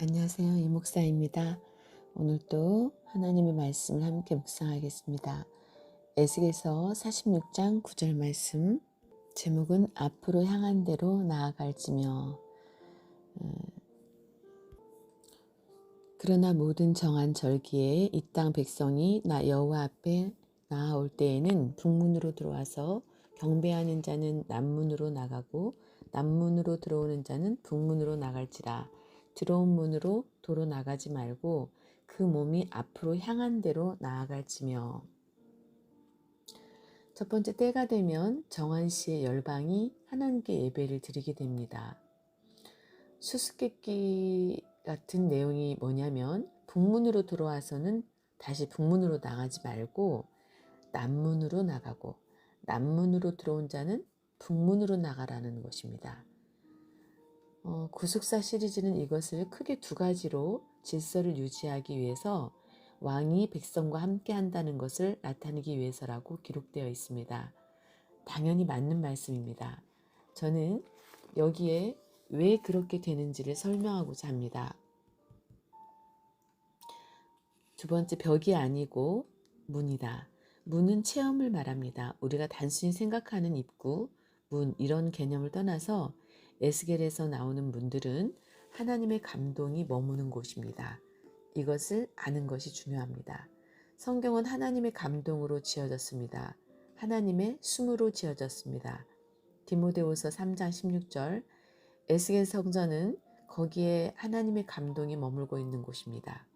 안녕하세요. 이목사입니다. 오늘도 하나님의 말씀을 함께 묵상하겠습니다. 에스겔서 46장 9절 말씀 제목은 앞으로 향한 대로 나아갈지며 어, 그러나 모든 정한 절기에 이 땅 백성이 나 여호와 앞에 나아올 때에는 북문으로 들어와서 경배하는 자는 남문으로 나가고 남문으로 들어오는 자는 북문으로 나갈지라 들어온 문으로 도로 나가지 말고 그 몸이 앞으로 향한 대로 나아갈지며 첫 번째 때가 되면 정한 씨의 열방이 하나님께 예배를 드리게 됩니다. 수수께끼 같은 내용이 뭐냐면 북문으로 들어와서는 다시 북문으로 나가지 말고 남문으로 나가고 남문으로 들어온 자는 북문으로 나가라는 것입니다. 어, 구속사 시리즈는 이것을 크게 두 가지로 질서를 유지하기 위해서 왕이 백성과 함께 한다는 것을 나타내기 위해서라고 기록되어 있습니다. 당연히 맞는 말씀입니다. 저는 여기에 왜 그렇게 되는지를 설명하고자 합니다. 두 번째 벽이 아니고 문이다. 문은 체험을 말합니다. 우리가 단순히 생각하는 입구, 문 이런 개념을 떠나서 에스겔에서 나오는 문들은 하나님의 감동이 머무는 곳입니다. 이것을 아는 것이 중요합니다. 성경은 하나님의 감동으로 지어졌습니다. 하나님의 숨으로 지어졌습니다. 디모데후서 3장 16절 에스겔 성전은 거기에 하나님의 감동이 머물고 있는 곳입니다.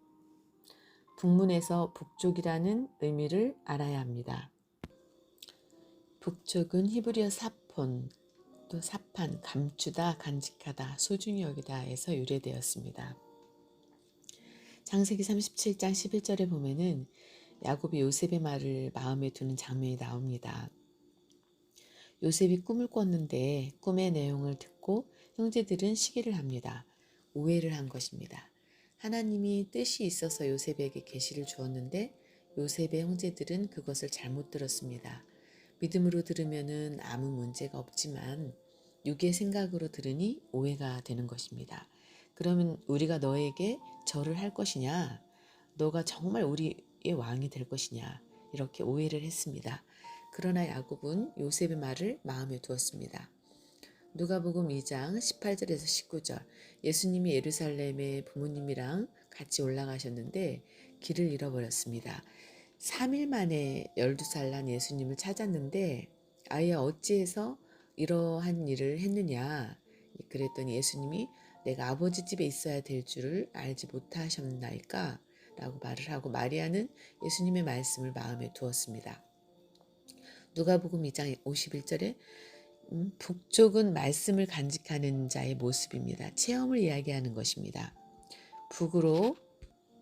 북문에서 북쪽이라는 의미를 알아야 합니다. 북쪽은 히브리어 사폰, 또 사판, 감추다, 간직하다, 소중히 여기다에서 유래되었습니다. 창세기 37장 11절에 보면은 야곱이 요셉의 말을 마음에 두는 장면이 나옵니다. 요셉이 꿈을 꿨는데 꿈의 내용을 듣고 형제들은 시기를 합니다. 오해를 한 것입니다. 하나님이 뜻이 있어서 요셉에게 계시를 주었는데 요셉의 형제들은 그것을 잘못 들었습니다. 믿음으로 들으면은 아무 문제가 없지만 육의 생각으로 들으니 오해가 되는 것입니다. 그러면 우리가 너에게 절을 할 것이냐? 너가 정말 우리의 왕이 될 것이냐? 이렇게 오해를 했습니다. 그러나 야곱은 요셉의 말을 마음에 두었습니다. 누가복음 2장 18절에서 19절 예수님이 예루살렘에 부모님이랑 같이 올라가셨는데 길을 잃어버렸습니다. 3일 만에 12살 난 예수님을 찾았는데 아예 어찌해서 이러한 일을 했느냐 그랬더니 예수님이 내가 아버지 집에 있어야 될 줄을 알지 못하셨나이까 라고 말을 하고 마리아는 예수님의 말씀을 마음에 두었습니다. 누가복음 2장 51절에 음, 북쪽은 말씀을 간직하는 자의 모습입니다. 체험을 이야기하는 것입니다. 북으로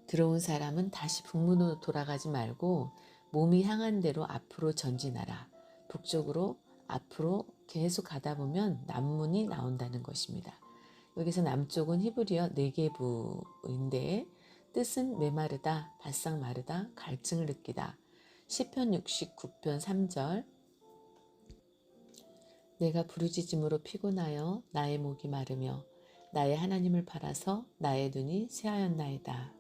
들어온 사람은 다시 북문으로 돌아가지 말고 몸이 향한 대로 앞으로 전진하라. 북쪽으로 앞으로 계속 가다 보면 남문이 나온다는 것입니다. 여기서 남쪽은 히브리어 네게부인데 뜻은 메마르다, 바싹 마르다, 갈증을 느끼다. 시편 69편 3절 내가 부르짖음으로 피곤하여 나의 목이 마르며 나의 하나님을 바라서 나의 눈이 새하였나이다.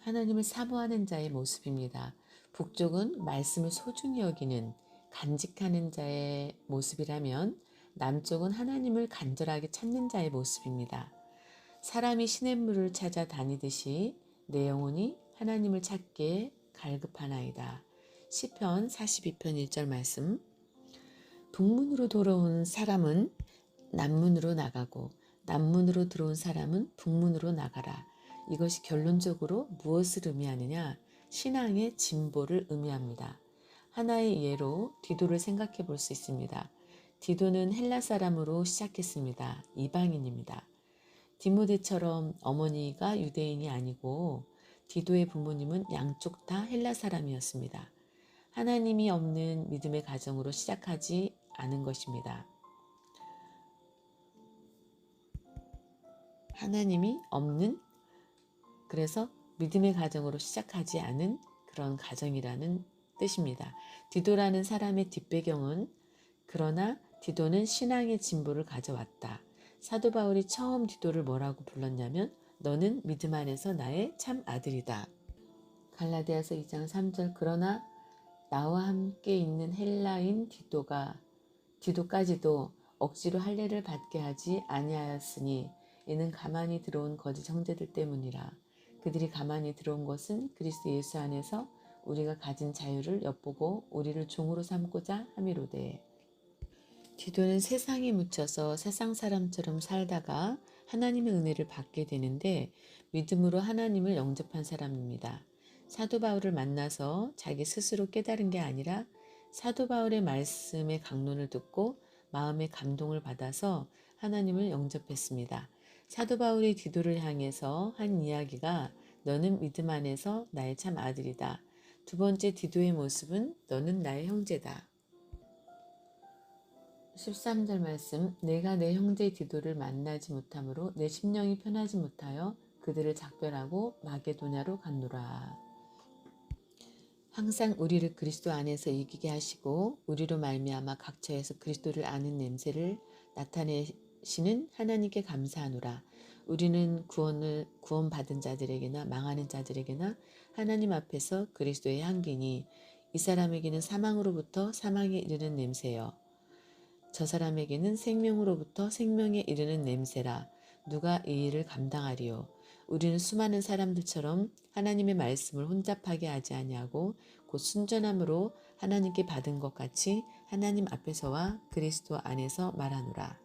하나님을 사모하는 자의 모습입니다. 북쪽은 말씀을 소중히 여기는 간직하는 자의 모습이라면 남쪽은 하나님을 간절하게 찾는 자의 모습입니다. 사람이 시냇물을 찾아 다니듯이 내 영혼이 하나님을 찾기에 갈급하나이다. 시편 42편 1절 말씀 북문으로 돌아온 사람은 남문으로 나가고 남문으로 들어온 사람은 북문으로 나가라. 이것이 결론적으로 무엇을 의미하느냐? 신앙의 진보를 의미합니다. 하나의 예로 디도를 생각해 볼 수 있습니다. 디도는 헬라 사람으로 시작했습니다. 이방인입니다. 디모데처럼 어머니가 유대인이 아니고 디도의 부모님은 양쪽 다 헬라 사람이었습니다. 하나님이 없는 믿음의 가정으로 시작하지 않은 것입니다. 하나님이 없는 그래서 믿음의 가정으로 시작하지 않은 그런 가정이라는 뜻입니다. 디도라는 사람의 뒷배경은 그러나 디도는 신앙의 진보를 가져왔다. 사도 바울이 처음 디도를 뭐라고 불렀냐면 너는 믿음 안에서 나의 참 아들이다. 갈라디아서 2장 3절 그러나 나와 함께 있는 헬라인 디도가 디도까지도 억지로 할례를 받게 하지 아니하였으니 이는 가만히 들어온 거짓 형제들 때문이라 그들이 가만히 들어온 것은 그리스도 예수 안에서 우리가 가진 자유를 엿보고 우리를 종으로 삼고자 함이로되 디도는 세상에 묻혀서 세상 사람처럼 살다가 하나님의 은혜를 받게 되는데 믿음으로 하나님을 영접한 사람입니다. 사도 바울을 만나서 자기 스스로 깨달은 게 아니라 사도 바울의 말씀의 강론을 듣고 마음의 감동을 받아서 하나님을 영접했습니다. 사도 바울이 디도를 향해서 한 이야기가 너는 믿음 안에서 나의 참 아들이다. 두 번째 디도의 모습은 너는 나의 형제다. 13절 말씀 내가 내 형제 디도를 만나지 못하므로 내 심령이 편하지 못하여 그들을 작별하고 마게도냐로 갔노라. 항상 우리를 그리스도 안에서 이기게 하시고 우리로 말미암아 각처에서 그리스도를 아는 냄새를 나타내시는 하나님께 감사하노라. 우리는 구원을 구원받은 자들에게나 망하는 자들에게나 하나님 앞에서 그리스도의 향기니 이 사람에게는 사망으로부터 사망에 이르는 냄새요. 저 사람에게는 생명으로부터 생명에 이르는 냄새라. 누가 이 일을 감당하리요? 우리는 수많은 사람들처럼 하나님의 말씀을 혼잡하게 하지 아니하고 곧 순전함으로 하나님께 받은 것 같이 하나님 앞에서와 그리스도 안에서 말하노라.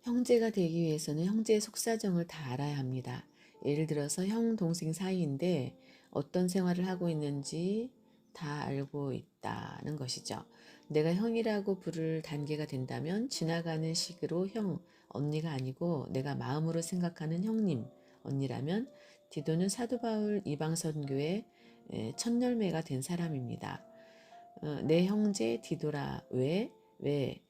형제가 되기 위해서는 형제의 속사정을 다 알아야 합니다. 예를 들어서 형, 동생 사이인데 어떤 생활을 하고 있는지 다 알고 있다는 것이죠. 내가 형이라고 부를 단계가 된다면 지나가는 식으로 형, 언니가 아니고 내가 마음으로 생각하는 형님, 언니라면 디도는 사도 바울 이방 선교의 첫 열매가 된 사람입니다. 어, 내 형제 디도라 왜? 왜?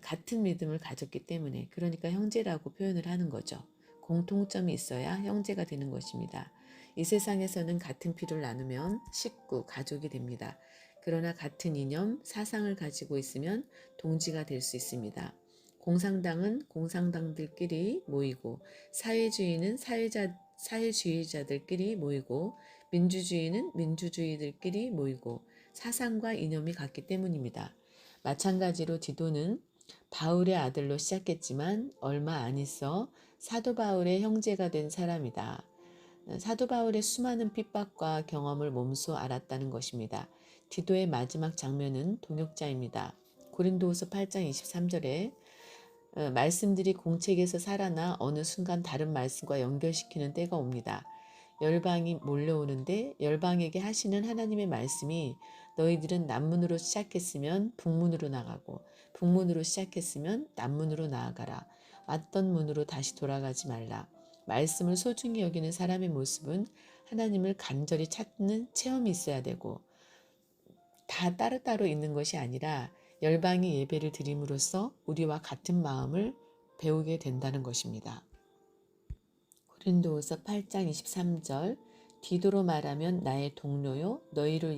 같은 믿음을 가졌기 때문에 그러니까 형제라고 표현을 하는 거죠. 공통점이 있어야 형제가 되는 것입니다. 이 세상에서는 같은 피를 나누면 식구, 가족이 됩니다. 그러나 같은 이념, 사상을 가지고 있으면 동지가 될 수 있습니다. 공산당은 공산당들끼리 모이고 사회주의는 사회자, 사회주의자들끼리 모이고 민주주의는 민주주의들끼리 모이고 사상과 이념이 같기 때문입니다. 마찬가지로 디도는 바울의 아들로 시작했지만 얼마 안 있어 사도 바울의 형제가 된 사람이다. 사도 바울의 수많은 핍박과 경험을 몸소 알았다는 것입니다. 디도의 마지막 장면은 동역자입니다. 고린도후서 8장 23절에 어, 말씀들이 공책에서 살아나 어느 순간 다른 말씀과 연결시키는 때가 옵니다. 열방이 몰려오는데 열방에게 하시는 하나님의 말씀이 너희들은 남문으로 시작했으면 북문으로 나가고 북문으로 시작했으면 남문으로 나아가라. 왔던 문으로 다시 돌아가지 말라. 말씀을 소중히 여기는 사람의 모습은 하나님을 간절히 찾는 체험이 있어야 되고 다 따로따로 있는 것이 아니라 열방이 예배를 드림으로써 우리와 같은 마음을 배우게 된다는 것입니다. 고린도후서 8장 23절 디도로 말하면 나의 동료요 너희를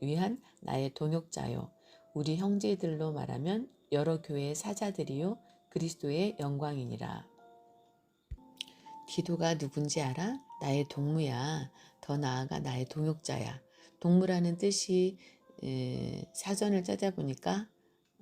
위한 나의 동역자요 우리 형제들로 말하면 여러 교회의 사자들이요 그리스도의 영광이니라. 디도가 누군지 알아? 나의 동무야. 더 나아가 나의 동역자야. 동무라는 뜻이 사전을 찾아보니까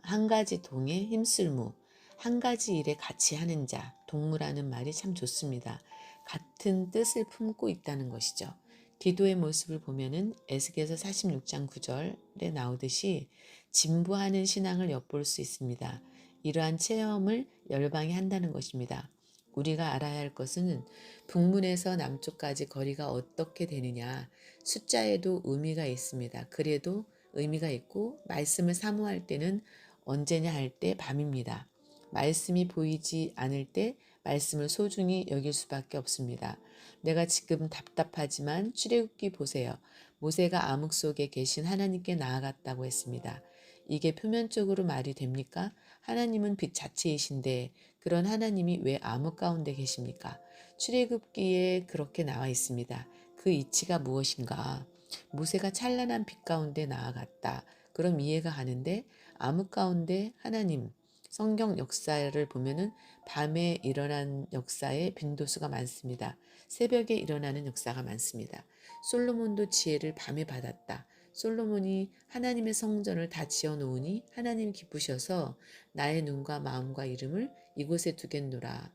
한 가지 동에 힘쓸무, 한 가지 일에 같이 하는 자, 동무라는 말이 참 좋습니다. 같은 뜻을 품고 있다는 것이죠. 디도의 모습을 보면은 에스겔서 46장 9절에 나오듯이 진부하는 신앙을 엿볼 수 있습니다. 이러한 체험을 열방이 한다는 것입니다. 우리가 알아야 할 것은 북문에서 남쪽까지 거리가 어떻게 되느냐 숫자에도 의미가 있습니다. 그래도 의미가 있고 말씀을 사모할 때는 언제냐 할 때 밤입니다. 말씀이 보이지 않을 때 말씀을 소중히 여길 수밖에 없습니다. 내가 지금 답답하지만 출애굽기 보세요. 모세가 암흑 속에 계신 하나님께 나아갔다고 했습니다. 이게 표면적으로 말이 됩니까? 하나님은 빛 자체이신데 그런 하나님이 왜 암흑 가운데 계십니까? 출애굽기에 그렇게 나와 있습니다. 그 이치가 무엇인가? 모세가 찬란한 빛 가운데 나아갔다. 그럼 이해가 가는데 암흑 가운데 하나님, 성경 역사를 보면은 밤에 일어난 역사의 빈도수가 많습니다. 새벽에 일어나는 역사가 많습니다. 솔로몬도 지혜를 밤에 받았다. 솔로몬이 하나님의 성전을 다 지어 놓으니 하나님 기쁘셔서 나의 눈과 마음과 이름을 이곳에 두겠노라.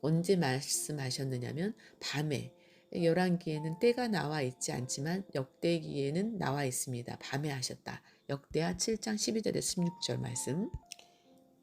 언제 말씀하셨느냐면 밤에 열왕기에는 때가 나와 있지 않지만 역대기에는 나와 있습니다. 밤에 하셨다. 역대하 7장 12절에 16절 말씀.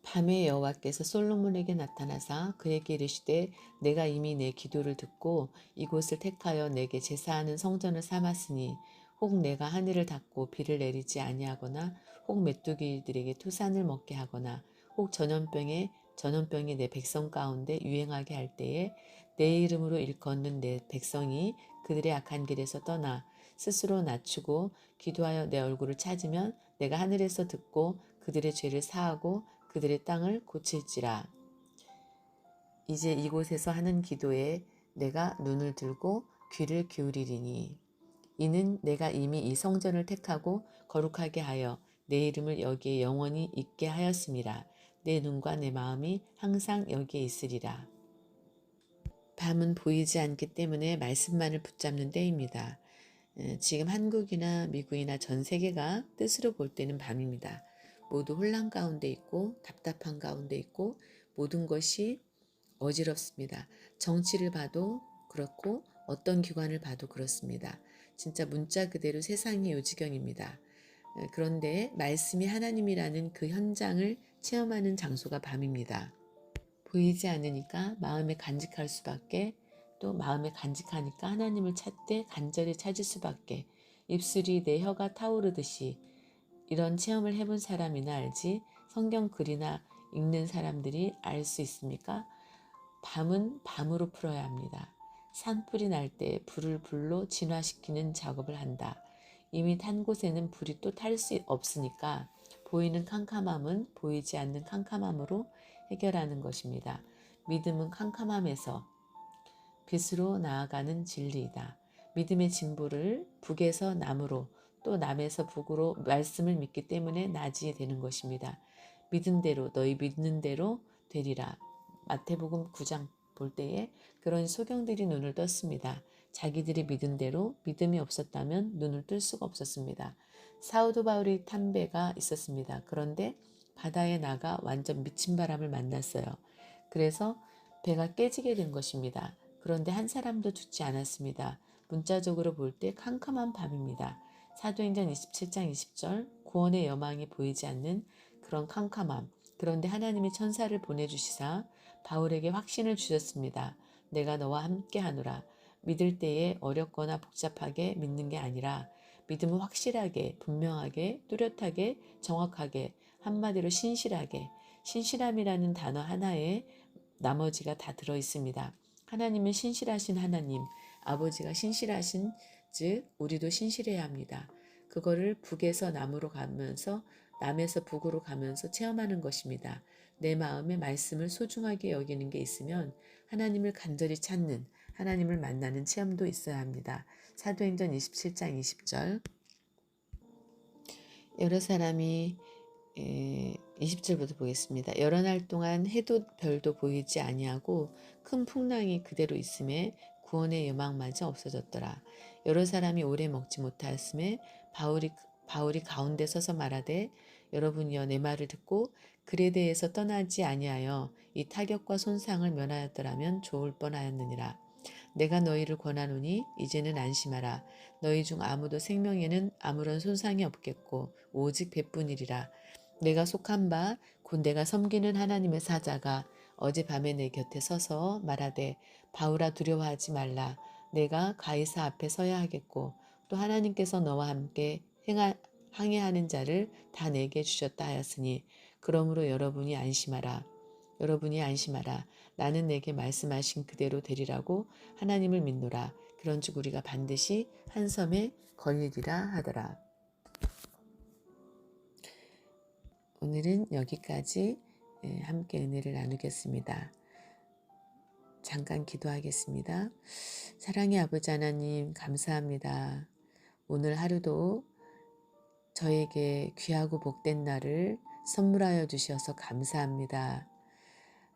밤에 여호와께서 솔로몬에게 나타나사 그에게 이르시되 내가 이미 내 기도를 듣고 이곳을 택하여 내게 제사하는 성전을 삼았으니 혹 내가 하늘을 닫고 비를 내리지 아니하거나 혹 메뚜기들에게 토산을 먹게 하거나 혹 전염병에 전염병이 내 백성 가운데 유행하게 할 때에 내 이름으로 일컫는 내 백성이 그들의 악한 길에서 떠나 스스로 낮추고 기도하여 내 얼굴을 찾으면 내가 하늘에서 듣고 그들의 죄를 사하고 그들의 땅을 고칠지라. 이제 이곳에서 하는 기도에 내가 눈을 들고 귀를 기울이리니 이는 내가 이미 이 성전을 택하고 거룩하게 하여 내 이름을 여기에 영원히 있게 하였습니다. 내 눈과 내 마음이 항상 여기에 있으리라. 밤은 보이지 않기 때문에 말씀만을 붙잡는 때입니다. 지금 한국이나 미국이나 전 세계가 뜻으로 볼 때는 밤입니다. 모두 혼란 가운데 있고 답답한 가운데 있고 모든 것이 어지럽습니다. 정치를 봐도 그렇고 어떤 기관을 봐도 그렇습니다. 진짜 문자 그대로 세상이 요지경입니다. 그런데 말씀이 하나님이라는 그 현장을 체험하는 장소가 밤입니다. 보이지 않으니까 마음에 간직할 수밖에 또 마음에 간직하니까 하나님을 찾되 간절히 찾을 수밖에 입술이 내 혀가 타오르듯이 이런 체험을 해본 사람이나 알지 성경 글이나 읽는 사람들이 알 수 있습니까? 밤은 밤으로 풀어야 합니다. 산불이 날 때 불을 불로 진화시키는 작업을 한다. 이미 탄 곳에는 불이 또 탈 수 없으니까 보이는 캄캄함은 보이지 않는 캄캄함으로 해결하는 것입니다. 믿음은 캄캄함에서 빛으로 나아가는 진리이다. 믿음의 진보를 북에서 남으로 또 남에서 북으로 말씀을 믿기 때문에 낮이 되는 것입니다. 믿은 대로 너희 믿는 대로 되리라. 마태복음 9장 볼 때에 그런 소경들이 눈을 떴습니다. 자기들이 믿은 대로 믿음이 없었다면 눈을 뜰 수가 없었습니다. 사우도 바울이 탄 배가 있었습니다. 그런데 바다에 나가 완전 미친 바람을 만났어요. 그래서 배가 깨지게 된 것입니다. 그런데 한 사람도 죽지 않았습니다. 문자적으로 볼 때 캄캄한 밤입니다. 사도행전 27장 20절 구원의 여망이 보이지 않는 그런 캄캄함. 그런데 하나님이 천사를 보내주시사 바울에게 확신을 주셨습니다. 내가 너와 함께 하노라. 믿을 때에 어렵거나 복잡하게 믿는 게 아니라 믿음은 확실하게, 분명하게, 뚜렷하게, 정확하게, 한마디로 신실하게, 신실함이라는 단어 하나에 나머지가 다 들어 있습니다. 하나님은 신실하신 하나님, 아버지가 신실하신 즉 우리도 신실해야 합니다. 그거를 북에서 남으로 가면서 남에서 북으로 가면서 체험하는 것입니다. 내 마음에 말씀을 소중하게 여기는 게 있으면 하나님을 간절히 찾는 하나님을 만나는 체험도 있어야 합니다. 사도행전 27장 20절 여러 사람이 20절부터 보겠습니다. 여러 날 동안 해도 별도 보이지 아니하고 큰 풍랑이 그대로 있음에 구원의 여망마저 없어졌더라. 여러 사람이 오래 먹지 못하였음에 바울이 바울이 가운데 서서 말하되 여러분이여 내 말을 듣고 글에 대해서 떠나지 아니하여 이 타격과 손상을 면하였더라면 좋을 뻔하였느니라. 내가 너희를 권하노니 이제는 안심하라. 너희 중 아무도 생명에는 아무런 손상이 없겠고 오직 배뿐이리라. 내가 속한 바 곧 내가 섬기는 하나님의 사자가 어젯밤에 내 곁에 서서 말하되 바울아 두려워하지 말라. 내가 가이사 앞에 서야 하겠고 또 하나님께서 너와 함께 항해하는 자를 다 내게 주셨다 하였으니 그러므로 여러분이 안심하라. 여러분이 안심하라. 나는 내게 말씀하신 그대로 되리라고 하나님을 믿노라. 그런즉 우리가 반드시 한 섬에 걸리리라 하더라. 오늘은 여기까지 예, 함께 은혜를 나누겠습니다. 잠깐 기도하겠습니다. 사랑의 아버지 하나님 감사합니다. 오늘 하루도 저에게 귀하고 복된 날을 선물하여 주셔서 감사합니다.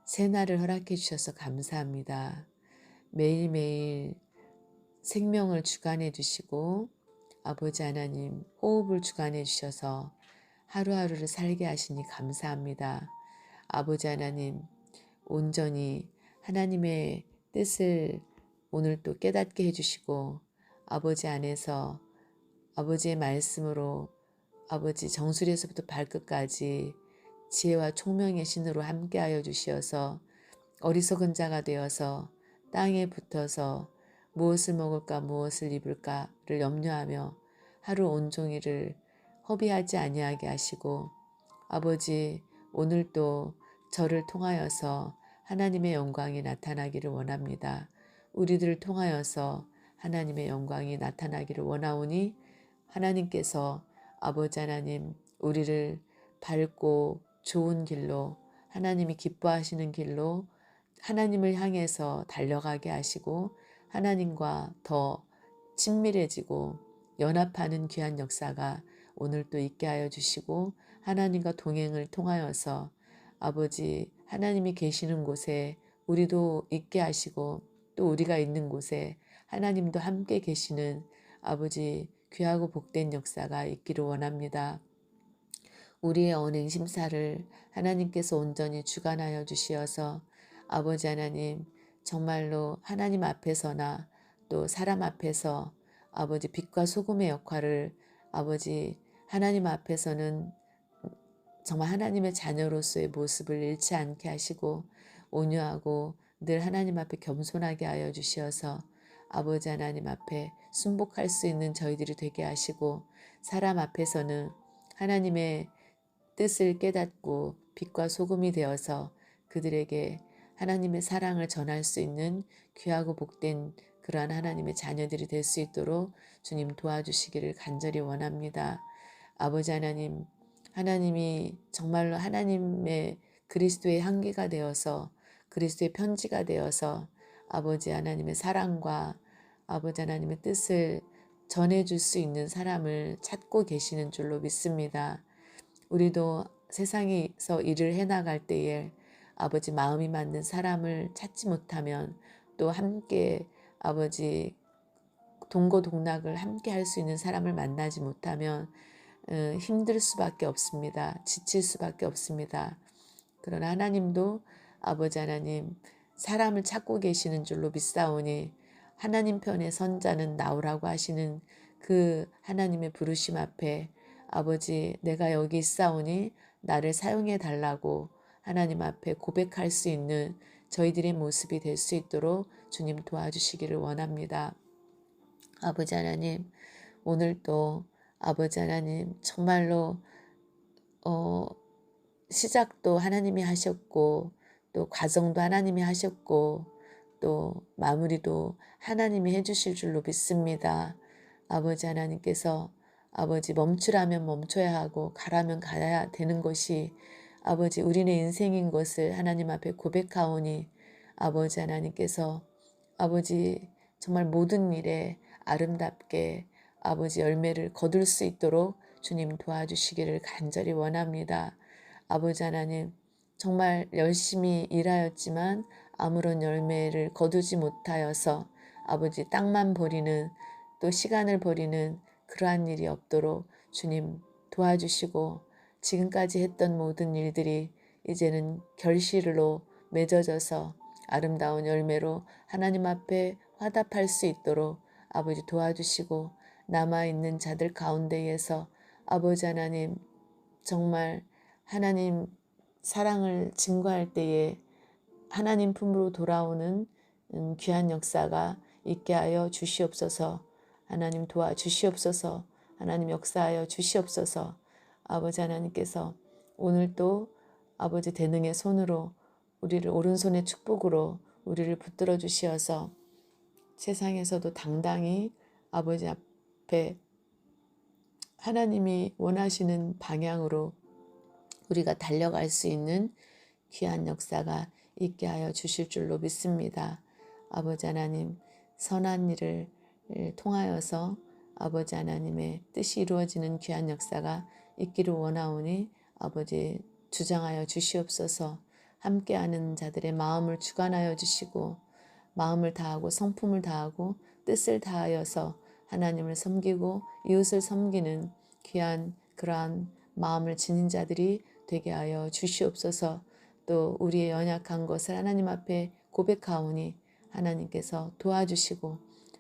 새날을 허락해 주셔서 감사합니다. 매일매일 생명을 주관해 주시고 아버지 하나님 호흡을 주관해 주셔서 하루하루를 살게 하시니 감사합니다. 아버지 하나님 온전히 하나님의 뜻을 오늘 또 깨닫게 해주시고 아버지 안에서 아버지의 말씀으로 아버지 정수리에서부터 발끝까지 지혜와 총명의 신으로 함께하여 주시어서 어리석은 자가 되어서 땅에 붙어서 무엇을 먹을까 무엇을 입을까를 염려하며 하루 온종일을 허비하지 아니하게 하시고 아버지 오늘도 저를 통하여서 하나님의 영광이 나타나기를 원합니다. 우리들을 통하여서 하나님의 영광이 나타나기를 원하오니 하나님께서 아버지 하나님 우리를 밝고 좋은 길로 하나님이 기뻐하시는 길로 하나님을 향해서 달려가게 하시고 하나님과 더 친밀해지고 연합하는 귀한 역사가 오늘 또 있게 하여 주시고 하나님과 동행을 통하여서 아버지 하나님이 계시는 곳에 우리도 있게 하시고 또 우리가 있는 곳에 하나님도 함께 계시는 아버지 귀하고 복된 역사가 있기를 원합니다. 우리의 언행 심사를 하나님께서 온전히 주관하여 주시어서 아버지 하나님 정말로 하나님 앞에서나 또 사람 앞에서 아버지 빛과 소금의 역할을 아버지 하나님 앞에서는 정말 하나님의 자녀로서의 모습을 잃지 않게 하시고 온유하고 늘 하나님 앞에 겸손하게 하여 주시어서 아버지 하나님 앞에 순복할 수 있는 저희들이 되게 하시고 사람 앞에서는 하나님의 뜻을 깨닫고 빛과 소금이 되어서 그들에게 하나님의 사랑을 전할 수 있는 귀하고 복된 그러한 하나님의 자녀들이 될 수 있도록 주님 도와주시기를 간절히 원합니다. 아버지 하나님, 하나님이 정말로 하나님의 그리스도의 향기가 되어서 그리스도의 편지가 되어서 아버지 하나님의 사랑과 아버지 하나님의 뜻을 전해줄 수 있는 사람을 찾고 계시는 줄로 믿습니다. 우리도 세상에서 일을 해나갈 때에 아버지 마음이 맞는 사람을 찾지 못하면 또 함께 아버지 동고동락을 함께 할 수 있는 사람을 만나지 못하면 어, 힘들 수밖에 없습니다. 지칠 수밖에 없습니다. 그러나 하나님도 아버지 하나님 사람을 찾고 계시는 줄로 믿사오니 하나님 편에 선 자는 나오라고 하시는 그 하나님의 부르심 앞에 아버지 내가 여기 있사오니 나를 사용해 달라고 하나님 앞에 고백할 수 있는 저희들의 모습이 될 수 있도록 주님 도와주시기를 원합니다. 아버지 하나님 오늘도 아버지 하나님 정말로 어, 시작도 하나님이 하셨고 또 과정도 하나님이 하셨고 또 마무리도 하나님이 해주실 줄로 믿습니다. 아버지 하나님께서 아버지 멈추라면 멈춰야 하고 가라면 가야 되는 것이 아버지 우리네 인생인 것을 하나님 앞에 고백하오니 아버지 하나님께서 아버지 정말 모든 일에 아름답게 아버지 열매를 거둘 수 있도록 주님 도와주시기를 간절히 원합니다. 아버지 하나님 정말 열심히 일하였지만 아무런 열매를 거두지 못하여서 아버지 땅만 버리는 또 시간을 버리는 그러한 일이 없도록 주님 도와주시고 지금까지 했던 모든 일들이 이제는 결실로 맺어져서 아름다운 열매로 하나님 앞에 화답할 수 있도록 아버지 도와주시고 남아있는 자들 가운데에서 아버지 하나님 정말 하나님 사랑을 증거할 때에 하나님 품으로 돌아오는 음, 귀한 역사가 있게 하여 주시옵소서. 하나님 도와 주시옵소서. 하나님 역사하여 주시옵소서. 아버지 하나님께서 오늘도 아버지 대능의 손으로 우리를 오른손의 축복으로 우리를 붙들어 주시어서 세상에서도 당당히 아버지 앞에 하나님이 원하시는 방향으로 우리가 달려갈 수 있는 귀한 역사가 있게 하여 주실 줄로 믿습니다. 아버지 하나님 선한 일을 통하여서 아버지 하나님의 뜻이 이루어지는 귀한 역사가 있기를 원하오니 아버지 주장하여 주시옵소서 함께하는 자들의 마음을 주관하여 주시고 마음을 다하고 성품을 다하고 뜻을 다하여서 하나님을 섬기고 이웃을 섬기는 귀한 그러한 마음을 지닌 자들이 되게 하여 주시옵소서 또 우리의 연약한 것을 하나님 앞에 고백하오니 하나님께서 도와주시고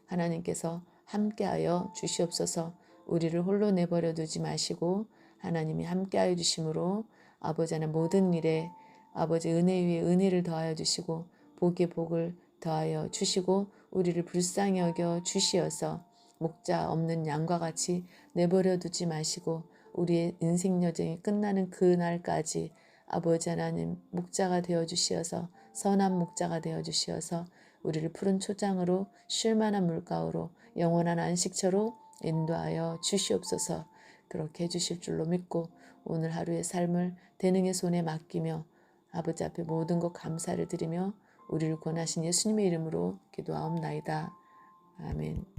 하나님께서 함께하여 주시옵소서. 우리를 홀로 내버려 두지 마시고 하나님이 함께하여 주심으로 아버지 하나 모든 일에 아버지 은혜 위에 은혜를 더하여 주시고 복에 복을 더하여 주시고 우리를 불쌍히 여겨 주시어서 목자 없는 양과 같이 내버려 두지 마시고 우리의 인생 여정이 끝나는 그날까지 아버지 하나님 목자가 되어 주시어서 선한 목자가 되어 주시어서 우리를 푸른 초장으로 쉴만한 물가로 영원한 안식처로 인도하여 주시옵소서 그렇게 해주실 줄로 믿고 오늘 하루의 삶을 대능의 손에 맡기며 아버지 앞에 모든 것 감사를 드리며 우리를 권하신 예수님의 이름으로 기도하옵나이다. 아멘.